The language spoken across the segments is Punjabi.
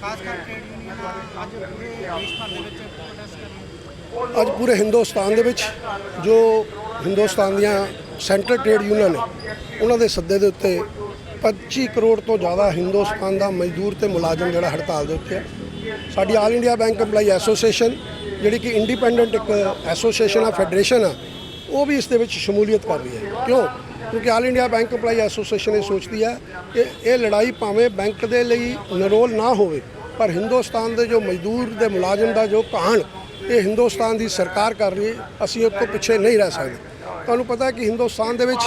ਖਾਸ ਕਰਕੇ ਯੂਨੀਅਨ ਅੱਜ ਪੂਰੇ ਦੇਸ਼ ਭਰ ਦੇ ਵਿੱਚ ਪ੍ਰੋਟੈਸਟ ਕਰ ਅੱਜ ਪੂਰੇ ਹਿੰਦੁਸਤਾਨ ਦੇ ਵਿੱਚ ਜੋ ਹਿੰਦੁਸਤਾਨ ਦੀਆਂ ਸੈਂਟਰਲ ਟ੍ਰੇਡ ਯੂਨੀਅਨ ਨੇ, ਉਹਨਾਂ ਦੇ ਸੱਦੇ ਦੇ ਉੱਤੇ 25 ਕਰੋੜ ਤੋਂ ਜ਼ਿਆਦਾ ਹਿੰਦੁਸਤਾਨ ਦਾ ਮਜ਼ਦੂਰ ਤੇ ਮੁਲਾਜ਼ਮ ਜਿਹੜਾ ਹੜਤਾਲ ਦੇ ਉੱਤੇ ਹੈ। ਸਾਡੀ all India bank EMPLOYE association ਜਿਹੜੀ ਕਿ ਇੰਡੀਪੈਂਡੈਂਟ ਇੱਕ ਐਸੋਸੀਏਸ਼ਨ ਆ ਫੈਡਰੇਸ਼ਨ ਆ, ਉਹ ਵੀ ਇਸ ਦੇ ਵਿੱਚ ਸ਼ਮੂਲੀਅਤ ਕਰ ਰਹੀ ਹੈ। ਕਿਉਂ? ਕਿਉਂਕਿ all India bank EMPLOYE association ਇਹ ਸੋਚਦੀ ਹੈ ਕਿ ਇਹ ਲੜਾਈ ਭਾਵੇਂ ਬੈਂਕ ਦੇ ਲਈ ਨਿਰੋਲ ਨਾ ਹੋਵੇ, ਪਰ ਹਿੰਦੁਸਤਾਨ ਦੇ ਜੋ ਮਜ਼ਦੂਰ ਦੇ ਮੁਲਾਜ਼ਮ ਦਾ ਜੋ ਕਹਾਣ ਇਹ ਹਿੰਦੁਸਤਾਨ ਦੀ ਸਰਕਾਰ ਕਰ ਰਹੀ ਹੈ, ਅਸੀਂ ਉਸ ਤੋਂ ਪਿੱਛੇ ਨਹੀਂ ਰਹਿ ਸਕਦੇ। ਤੁਹਾਨੂੰ ਪਤਾ ਕਿ ਹਿੰਦੁਸਤਾਨ ਦੇ ਵਿੱਚ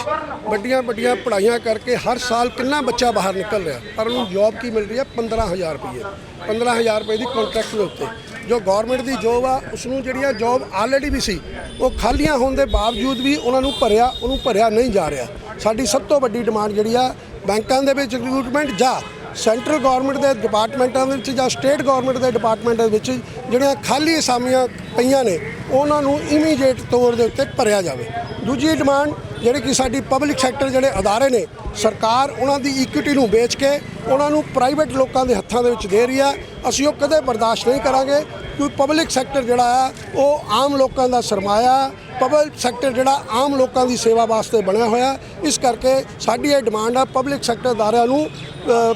ਵੱਡੀਆਂ ਵੱਡੀਆਂ ਪੜ੍ਹਾਈਆਂ ਕਰਕੇ ਹਰ ਸਾਲ ਕਿੰਨਾ ਬੱਚਾ ਬਾਹਰ ਨਿਕਲ ਰਿਹਾ, ਪਰ ਉਹਨੂੰ ਜੌਬ ਕੀ ਮਿਲ ਰਹੀ ਹੈ? 15000 ਰੁਪਏ 15000 ਰੁਪਏ ਦੀ ਕੰਟਰੈਕਟ ਦੇ ਉੱਤੇ। ਜੋ ਗਵਰਨਮੈਂਟ ਦੀ ਜੋਬ ਆ ਉਸ ਨੂੰ ਜਿਹੜੀਆਂ ਜੋਬ ਆਲਰੇਡੀ ਵੀ ਸੀ, ਉਹ ਖਾਲੀਆਂ ਹੋਣ ਦੇ ਬਾਵਜੂਦ ਵੀ ਉਹਨਾਂ ਨੂੰ ਭਰਿਆ, ਉਹਨੂੰ ਭਰਿਆ ਨਹੀਂ ਜਾ ਰਿਹਾ। ਸਾਡੀ ਸਭ ਤੋਂ ਵੱਡੀ ਡਿਮਾਂਡ ਜਿਹੜੀ ਆ, ਬੈਂਕਾਂ ਦੇ ਵਿੱਚ ਰਿਕਰੂਟਮੈਂਟ ਜਾਂ ਸੈਂਟਰਲ ਗਵਰਨਮੈਂਟ ਦੇ ਡਿਪਾਰਟਮੈਂਟਾਂ ਦੇ ਵਿੱਚ ਜਾਂ ਸਟੇਟ ਗਵਰਨਮੈਂਟ ਦੇ ਡਿਪਾਰਟਮੈਂਟਾਂ ਦੇ ਵਿੱਚ ਜਿਹੜੀਆਂ ਖਾਲੀ ਅਸਾਮੀਆਂ ਪਈਆਂ ਨੇ, ਉਹਨਾਂ ਨੂੰ ਇਮੀਡੀਏਟ ਤੌਰ ਦੇ ਉੱਤੇ ਭਰਿਆ ਜਾਵੇ। ਦੂਜੀ ਡਿਮਾਂਡ ਜਿਹੜੇ ਕਿ ਸਾਡੀ ਪਬਲਿਕ ਸੈਕਟਰ ਜਿਹੜੇ ਅਦਾਰੇ ਨੇ, ਸਰਕਾਰ ਉਹਨਾਂ ਦੀ ਇਕੁਇਟੀ ਨੂੰ ਵੇਚ ਕੇ ਉਹਨਾਂ ਨੂੰ ਪ੍ਰਾਈਵੇਟ ਲੋਕਾਂ ਦੇ ਹੱਥਾਂ ਦੇ ਵਿੱਚ ਦੇ ਰਹੀ ਆ। ਅਸੀਂ ਉਹ ਕਦੇ ਬਰਦਾਸ਼ਤ ਨਹੀਂ ਕਰਾਂਗੇ ਕਿਉਂਕਿ ਪਬਲਿਕ ਸੈਕਟਰ ਜਿਹੜਾ ਆ, ਉਹ ਆਮ ਲੋਕਾਂ ਦਾ ਸਰਮਾਇਆ ਪਬਲਿਕ ਸੈਕਟਰ ਜਿਹੜਾ ਆਮ ਲੋਕਾਂ ਦੀ ਸੇਵਾ ਵਾਸਤੇ ਬਣਿਆ ਹੋਇਆ। ਇਸ ਕਰਕੇ ਸਾਡੀ ਇਹ ਡਿਮਾਂਡ ਆ ਪਬਲਿਕ ਸੈਕਟਰ ਅਦਾਰਿਆਂ ਨੂੰ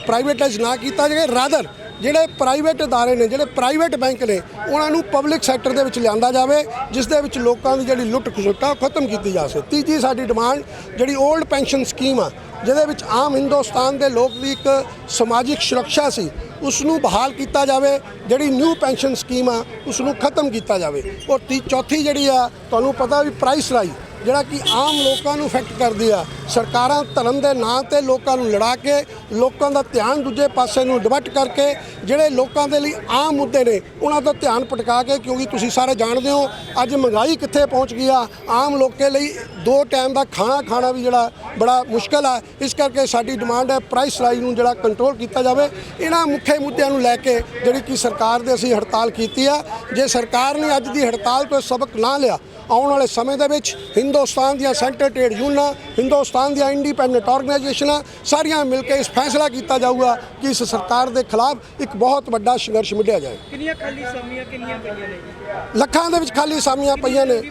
ਪ੍ਰਾਈਵੇਟਾਈਜ਼ ਨਾ ਕੀਤਾ ਜਾਵੇ ਰਾਦਰ ਜਿਹੜੇ ਪ੍ਰਾਈਵੇਟ ਅਦਾਰੇ ਨੇ, ਜਿਹੜੇ ਪ੍ਰਾਈਵੇਟ ਬੈਂਕ ਨੇ, ਉਹਨਾਂ ਨੂੰ ਪਬਲਿਕ ਸੈਕਟਰ ਦੇ ਵਿੱਚ ਲਿਆਂਦਾ ਜਾਵੇ, ਜਿਸ ਦੇ ਵਿੱਚ ਲੋਕਾਂ ਦੀ ਜਿਹੜੀ ਲੁੱਟ ਖਸੁੱਟਾ ਉਹ ਖਤਮ ਕੀਤੀ ਜਾ ਸਕੇ। ਤੀਜੀ ਸਾਡੀ ਡਿਮਾਂਡ ਜਿਹੜੀ 올ਡ ਪੈਨਸ਼ਨ ਸਕੀਮ ਆ, ਜਿਹਦੇ ਵਿੱਚ ਆਮ ਹਿੰਦੁਸਤਾਨ ਦੇ ਲੋਕ ਦੀ ਇੱਕ ਸਮਾਜਿਕ ਸੁਰੱਖਿਆ ਸੀ ਉਸ ਨੂੰ ਬਹਾਲ ਕੀਤਾ ਜਾਵੇ, ਜਿਹੜੀ ਨਿਊ ਪੈਨਸ਼ਨ ਸਕੀਮ ਆ ਉਸ ਨੂੰ ਖਤਮ ਕੀਤਾ ਜਾਵੇ। ਔਰ ਤੀ, ਚੌਥੀ ਜਿਹੜੀ ਆ, ਤੁਹਾਨੂੰ ਪਤਾ ਵੀ ਪ੍ਰਾਈਸ ਰਾਈ ਜਿਹੜਾ ਕਿ ਆਮ ਲੋਕਾਂ ਨੂੰ ਇਫੈਕਟ ਕਰਦੀ ਆ। ਸਰਕਾਰਾਂ ਧਰਮ ਦੇ ਨਾਂ ਤੇ ਲੋਕਾਂ ਨੂੰ ਲੜਾ ਕੇ, ਲੋਕਾਂ ਦਾ ਧਿਆਨ ਦੂਜੇ ਪਾਸੇ ਨੂੰ ਡਿਵਰਟ ਕਰਕੇ, ਜਿਹੜੇ ਲੋਕਾਂ ਦੇ ਲਈ ਆਮ ਮੁੱਦੇ ਨੇ, ਉਹਨਾਂ ਦਾ ਧਿਆਨ ਭਟਕਾ ਕੇ, ਕਿਉਂਕਿ ਤੁਸੀਂ ਸਾਰੇ ਜਾਣਦੇ ਹੋ, ਅੱਜ ਮਹਿੰਗਾਈ ਕਿੱਥੇ ਪਹੁੰਚ ਗਈ ਆ। ਆਮ ਲੋਕੇ ਲਈ ਦੋ ਟਾਈਮ ਦਾ ਖਾਣਾ ਖਾਣਾ ਵੀ ਜਿਹੜਾ ਬੜਾ ਮੁਸ਼ਕਲ ਆ। ਇਸ ਕਰਕੇ ਸਾਡੀ ਡਿਮਾਂਡ ਹੈ ਪ੍ਰਾਈਸ ਰਾਈਜ਼ ਨੂੰ ਜਿਹੜਾ ਕੰਟਰੋਲ ਕੀਤਾ ਜਾਵੇ। ਇਹਨਾਂ ਮੁੱਖੇ ਮੁੱਦਿਆਂ ਨੂੰ ਲੈ ਕੇ ਜਿਹੜੀ ਕਿ ਸਰਕਾਰ ਦੇ ਅਸੀਂ ਹੜਤਾਲ ਕੀਤੀ ਆ। ਜੇ ਸਰਕਾਰ ਨੇ ਅੱਜ ਦੀ ਹੜਤਾਲ ਤੋਂ ਸਬਕ ਨਾ ਲਿਆ, ਆਉਣ ਵਾਲੇ ਸਮੇਂ ਦੇ ਵਿੱਚ ਹਿੰਦੁਸਤਾਨ ਦੀਆਂ ਸੈਂਟਰ ਟ੍ਰੇਡ ਯੂਨੀਅਨਾਂ ਹਿੰਦੁਸਤਾਨ ਦੀਆਂ ਇੰਡੀਪੈਂਡੈਂਟ ਆਰਗੇਨਾਈਜੇਸ਼ਨਾਂ ਸਾਰੀਆਂ ਮਿਲ ਕੇ ਇਸ ਫੈਸਲਾ ਕੀਤਾ ਜਾਊਗਾ ਕਿ ਇਸ ਸਰਕਾਰ ਦੇ ਖਿਲਾਫ ਇੱਕ ਬਹੁਤ ਵੱਡਾ ਸੰਘਰਸ਼ ਮਿਲਿਆ ਜਾਏ। ਕਿੰਨੀਆਂ ਖਾਲੀ ਸਮੀਆਂ ਕਿੰਨੀਆਂ ਪਈਆਂ ਨੇ? ਲੱਖਾਂ ਦੇ ਵਿੱਚ ਖਾਲੀ ਸਾਮੀਆਂ ਪਈਆਂ ਨੇ।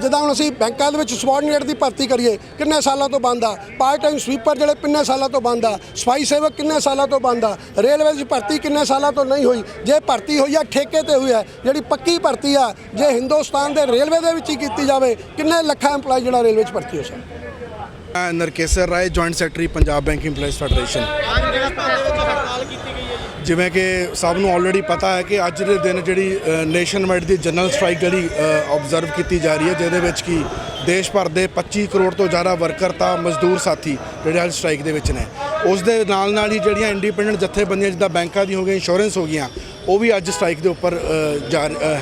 ਜਿੱਦਾਂ ਹੁਣ ਅਸੀਂ ਬੈਂਕਾਂ ਦੇ ਵਿੱਚ ਸਬੋਰਡੀਨੇਟ ਦੀ ਭਰਤੀ ਕਰੀਏ ਕਿੰਨੇ ਸਾਲਾਂ ਤੋਂ ਬੰਦ ਆ? ਪਾਰਟ ਟਾਈਮ ਸਵੀਪਰ ਜਿਹੜੇ ਕਿੰਨੇ ਸਾਲਾਂ ਤੋਂ ਬੰਦ ਆ? ਸਫ਼ਾਈ ਸੇਵਕ ਕਿੰਨੇ ਸਾਲਾਂ ਤੋਂ ਬੰਦ ਆ? ਰੇਲਵੇ ਦੀ ਭਰਤੀ ਕਿੰਨੇ ਸਾਲਾਂ ਤੋਂ ਨਹੀਂ ਹੋਈ? ਜੇ ਭਰਤੀ ਹੋਈ ਆ ਠੇਕੇ ਤੇ ਹੋਈ ਆ ਜਿਹੜੀ ਪੱਕੀ ਭਰਤੀ ਆ ਜੇ ਹਿੰਦੁਸਤਾਨ ਦੇ ਰੇਲਵੇ ਦੇ ਵਿੱਚ ਹੀ ਕੀਤੀ ਜਾਵੇ, ਕਿੰਨੇ ਲੱਖਾਂ EMPLOYE ਜਿਹੜਾ ਰੇਲਵੇ 'ਚ ਭਰਤੀ ਹੋ ਸਕਦਾ ਮੈਂ Narkesar Rai joint secretary Punjab bank EMPLOYEES federation ਜਿਵੇਂ ਕਿ ਸਭ ਨੂੰ ਆਲਰੇਡੀ ਪਤਾ ਹੈ ਕਿ ਅੱਜ ਦੇ ਦਿਨ ਜਿਹੜੀ ਨੇਸ਼ਨ ਵਾਈਡ ਦੀ ਜਨਰਲ ਸਟ੍ਰਾਈਕ ਜਿਹੜੀ ਆਬਜ਼ਰਵ ਕੀਤੀ ਜਾ ਰਹੀ ਹੈ, ਜਿਹਦੇ ਵਿੱਚ ਕਿ ਦੇਸ਼ ਭਰ ਦੇ 25 ਕਰੋੜ ਤੋਂ ਜ਼ਿਆਦਾ ਵਰਕਰ ਤਾਂ ਮਜ਼ਦੂਰ ਸਾਥੀ ਜਿਹੜੇ ਅੱਜ ਸਟ੍ਰਾਈਕ ਦੇ ਵਿੱਚ ਨੇ। ਉਸ ਦੇ ਨਾਲ ਨਾਲ ਹੀ ਜਿਹੜੀਆਂ ਇੰਡੀਪੈਂਡੈਂਟ ਜਥੇਬੰਦੀਆਂ ਜਿੱਦਾਂ ਬੈਂਕਾਂ ਦੀ ਹੋ ਗਈ ਇੰਸ਼ੋਰੈਂਸ ਹੋ ਗਈਆਂ ਉਹ ਵੀ ਅੱਜ ਸਟ੍ਰਾਈਕ ਦੇ ਉੱਪਰ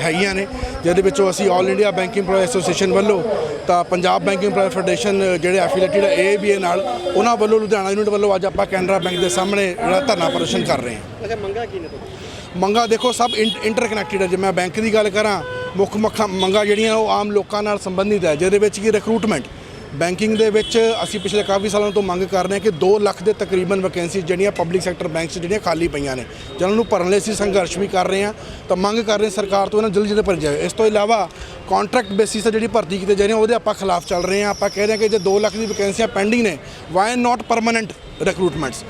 ਹੈਗੀਆਂ ਨੇ ਜਿਹਦੇ ਵਿੱਚੋਂ ਅਸੀਂ all India bank EMPLOYE association ਵੱਲੋਂ ਤਾਂ ਪੰਜਾਬ ਬੈਂਕ EMPLOYE ਫੈਡਰੇਸ਼ਨ ਜਿਹੜੇ ਐਫੀਲੀਏਟਡ ਏਬੀਏ ਨਾਲ ਉਹਨਾਂ ਵੱਲੋਂ ਲੁਧਿਆਣਾ ਯੂਨਿਟ ਵੱਲੋਂ ਅੱਜ ਆਪਾਂ ਕੈਨਰਾ ਬੈਂਕ ਦੇ ਸਾਹਮਣੇ ਜਿਹੜਾ ਧਰਨਾ ਪ੍ਰਦਰਸ਼ਨ ਕਰ ਰਹੇ ਹਾਂ। ਅੱਛਾ ਮੰਗਾ ਕੀ ਨੇ ਤੁਹਾਡੀ ਮੰਗਾ ਦੇਖੋ ਸਭ ਇੰਟਰਕਨੈਕਟਡ ਹੈ ਜੇ ਮੈਂ ਬੈਂਕ ਦੀ ਗੱਲ ਕਰਾਂ ਮੁੱਖ ਮੁੱਖ ਮੰਗਾ ਜਿਹੜੀਆਂ ਉਹ ਆਮ ਲੋਕਾਂ ਨਾਲ ਸੰਬੰਧਿਤ ਹੈ ਜਿਹਦੇ ਵਿੱਚ ਕੀ ਰਿਕਰੂਟਮੈਂਟ ਬੈਂਕਿੰਗ ਦੇ ਵਿੱਚ ਅਸੀਂ ਪਿਛਲੇ ਕਾਫੀ ਸਾਲਾਂ ਤੋਂ ਮੰਗ ਕਰ ਰਹੇ ਹਾਂ ਕਿ 2 ਲੱਖ ਦੇ ਤਕਰੀਬਨ ਵੈਕੈਂਸੀ ਜਿਹੜੀਆਂ ਪਬਲਿਕ ਸੈਕਟਰ ਬੈਂਕਸ ਜਿਹੜੀਆਂ ਖਾਲੀ ਪਈਆਂ ਨੇ, ਜਿਹਨਾਂ ਨੂੰ ਭਰਨ ਲਈ ਅਸੀਂ ਸੰਘਰਸ਼ ਵੀ ਕਰ ਰਹੇ ਹਾਂ। ਤਾਂ ਮੰਗ ਕਰ ਰਹੇ ਸਰਕਾਰ ਤੋਂ ਇਹਨਾਂ ਜਲਦੀ ਜਲਦੀ ਭਰੀ ਜਾਵੇ ਇਸ ਤੋਂ ਇਲਾਵਾ ਕੰਟਰੈਕਟ ਬੇਸਿਸ ਤੇ ਜਿਹੜੀ ਭਰਤੀ ਕੀਤੇ ਜਾ ਰਹੇ ਉਹਦੇ ਆਪਾਂ ਖਿਲਾਫ ਚੱਲ ਰਹੇ ਹਾਂ। ਆਪਾਂ ਕਹਿ ਰਹੇ ਹਾਂ ਕਿ ਜੇ 2 ਲੱਖ ਦੀ ਵੈਕੈਂਸੀਆਂ ਪੈਂਡਿੰਗ ਨੇ ਵਾਈ ਨਾਟ ਪਰਮਨੈਂਟ ਰਿਕਰੂਟਮੈਂਟਸ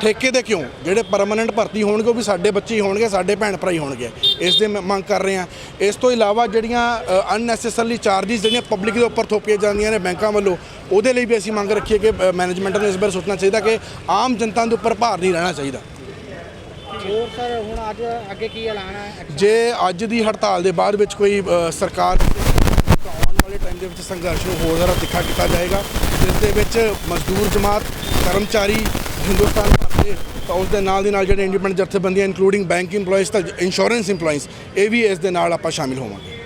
ਠੇਕੇ ਦੇ ਕਿਉਂ? ਜਿਹੜੇ ਪਰਮਨੈਂਟ ਭਰਤੀ ਹੋਣਗੇ, ਉਹ ਵੀ ਸਾਡੇ ਬੱਚੇ ਹੀ ਹੋਣਗੇ, ਸਾਡੇ ਭੈਣ ਭਰਾ ਹੀ ਹੋਣਗੇ। ਇਸ ਦੇ ਮੰਗ ਕਰ ਰਹੇ ਹਾਂ। ਇਸ ਤੋਂ ਇਲਾਵਾ ਜਿਹੜੀਆਂ ਅਨਨੈਸੈਸਰਲੀ ਚਾਰजेस ਜਿਹੜੀਆਂ ਪਬਲਿਕ ਦੇ ਉੱਪਰ ਥੋਪੀਆਂ ਜਾਂਦੀਆਂ ਨੇ ਬੈਂਕਾਂ ਵੱਲੋਂ, ਉਹਦੇ ਲਈ ਵੀ ਅਸੀਂ ਮੰਗ ਰੱਖੀਏ ਕਿ ਮੈਨੇਜਮੈਂਟ ਨੂੰ ਇਸ ਬਾਰੇ ਸੋਚਣਾ ਚਾਹੀਦਾ ਕਿ ਆਮ ਜਨਤਾ ਦੇ ਉੱਪਰ ਭਾਰ ਨਹੀਂ ਰਹਿਣਾ ਚਾਹੀਦਾ। ਹੋਰ ਸਰ ਹੁਣ ਅੱਜ ਅੱਗੇ ਕੀ ਐਲਾਨ ਹੈ? ਜੇ ਅੱਜ ਦੀ ਹੜਤਾਲ ਦੇ ਬਾਅਦ ਵਿੱਚ ਕੋਈ ਅ, ਸਰਕਾਰ ਤਾਂ ਆਉਣ ਵਾਲੇ ਟਾਈਮ ਦੇ ਵਿੱਚ ਸੰਘਰਸ਼ ਨੂੰ ਹੋਰ ਜ਼ਿਆਦਾ ਤਿੱਖਾ ਕੀਤਾ ਜਾਏਗਾ ਜਿਸ ਦੇ ਵਿੱਚ ਮਜ਼ਦੂਰ ਜਮਾਤ ਕਰਮਚਾਰੀ ਹਿੰਦੁਸਤਾਨ ਭਰ ਦੇ ਤਾਂ ਉਸ ਦੇ ਨਾਲ ਦੀ ਨਾਲ ਜਿਹੜੇ ਇੰਡੀਪੈਂਡੈਂਟ ਜਥੇਬੰਦੀਆਂ ਇਨਕਲੂਡਿੰਗ ਬੈਂਕ EMPLOYEES ਤਾਂ ਇੰਸ਼ੋਰੈਂਸ EMPLOYEES ਇਹ ਵੀ ਇਸ ਦੇ ਨਾਲ ਆਪਾਂ ਸ਼ਾਮਿਲ ਹੋਵਾਂਗੇ।